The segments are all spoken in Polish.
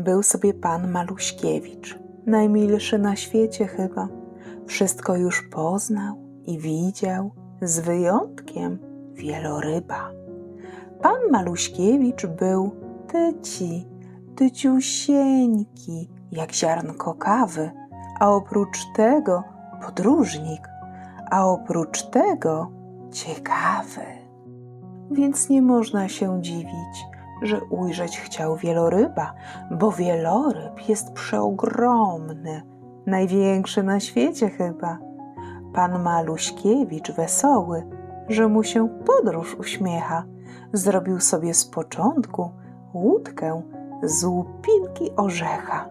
Był sobie pan Maluśkiewicz, najmilszy na świecie chyba. Wszystko już poznał i widział, z wyjątkiem wieloryba. Pan Maluśkiewicz był tyci, tyciusieńki, jak ziarnko kawy, a oprócz tego podróżnik, a oprócz tego ciekawy. Więc nie można się dziwić, że ujrzeć chciał wieloryba, bo wieloryb jest przeogromny, największy na świecie chyba. Pan Maluśkiewicz wesoły, że mu się podróż uśmiecha, zrobił sobie z początku łódkę z łupinki orzecha.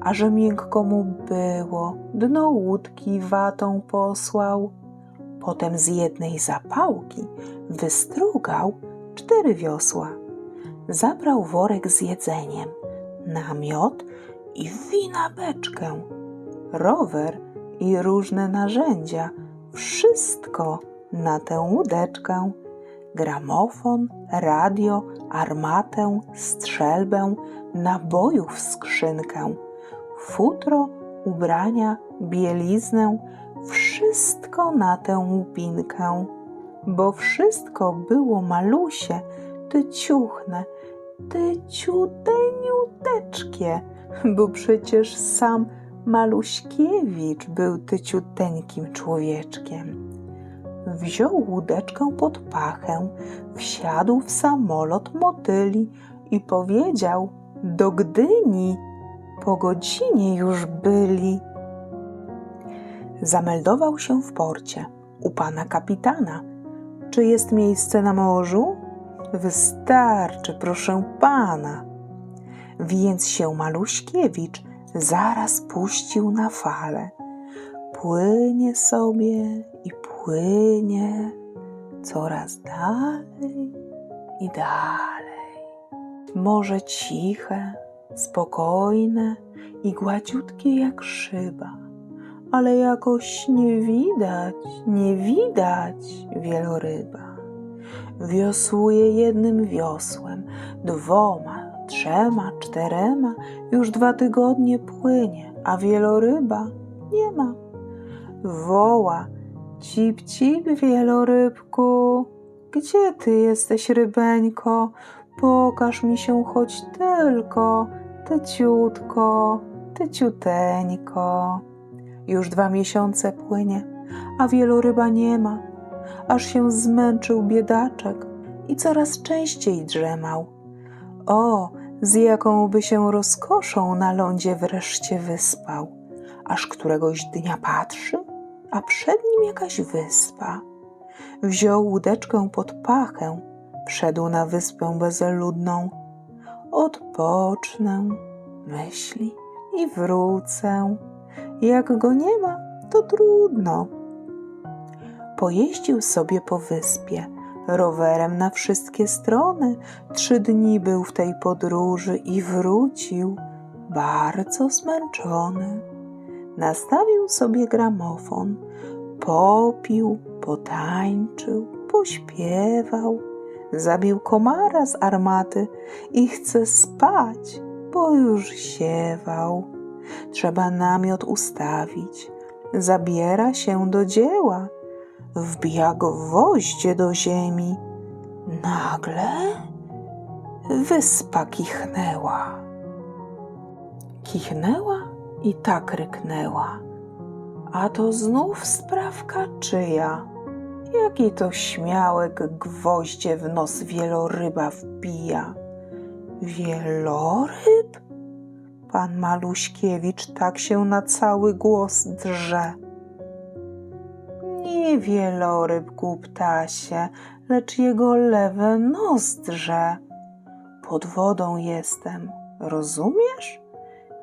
A że miękko mu było, dno łódki watą posłał. Potem z jednej zapałki wystrugał cztery wiosła. Zabrał worek z jedzeniem, namiot i wina beczkę, rower i różne narzędzia, wszystko na tę łódeczkę. Gramofon, radio, armatę, strzelbę, nabojów skrzynkę, futro, ubrania, bieliznę, wszystko na tę łupinkę, bo wszystko było malusie, tyciuchne, tyciuteńuteczkie, bo przecież sam Maluśkiewicz był tyciuteńkim człowieczkiem. Wziął łódeczkę pod pachę, wsiadł w samolot motyli i powiedział do Gdyni. Po godzinie już byli. Zameldował się w porcie u pana kapitana. Czy jest miejsce na morzu? Wystarczy, proszę pana. Więc się Maluśkiewicz zaraz puścił na fale. Płynie sobie i płynie coraz dalej i dalej. Morze ciche, spokojne i gładziutkie jak szyba, ale jakoś nie widać, nie widać wieloryba. Wiosłuje jednym wiosłem, dwoma, trzema, czterema, już dwa tygodnie płynie, a wieloryba nie ma. Woła, cip, cip, wielorybku, gdzie ty jesteś, rybeńko? Pokaż mi się choć tylko, tyciutko, tyciuteńko. Już dwa miesiące płynie, a wieloryba nie ma, aż się zmęczył biedaczek i coraz częściej drzemał. O, z jaką by się rozkoszą na lądzie wreszcie wyspał, aż któregoś dnia patrzy, a przed nim jakaś wyspa. Wziął łódeczkę pod pachę, wszedł na wyspę bezludną. Odpocznę, myśli i wrócę. Jak go nie ma, to trudno. Pojeździł sobie po wyspie, rowerem na wszystkie strony. Trzy dni był w tej podróży i wrócił bardzo zmęczony. Nastawił sobie gramofon, popił, potańczył, pośpiewał, zabił komara z armaty i chce spać, bo już siewał. Trzeba namiot ustawić. Zabiera się do dzieła wbija gwoździe do ziemi. Nagle wyspa kichnęła. Kichnęła i tak ryknęła. A to znów sprawka czyja? Jaki to śmiałek gwoździe w nos wieloryba wbija? Wieloryb? Pan Maluśkiewicz tak się na cały głos drze nie wieloryb ptasie, lecz jego lewe nozdrze. Pod wodą jestem, rozumiesz?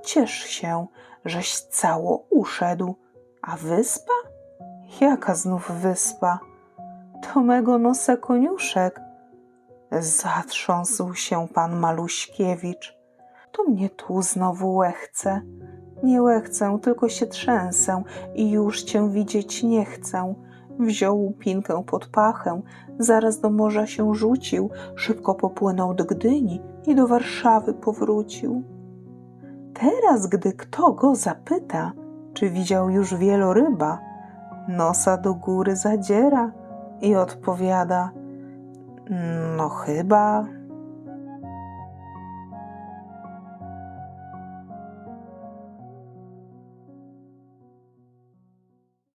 Ciesz się, żeś cało uszedł, a wyspa? Jaka znów wyspa? To mego nosa koniuszek. Zatrząsł się pan Maluśkiewicz. To mnie tu znowu łechce. Nie łechcę, tylko się trzęsę i już cię widzieć nie chcę. Wziął łupinkę pod pachę, zaraz do morza się rzucił, szybko popłynął do Gdyni i do Warszawy powrócił. Teraz, gdy kto go zapyta, czy widział już wieloryba, nosa do góry zadziera i odpowiada: No chyba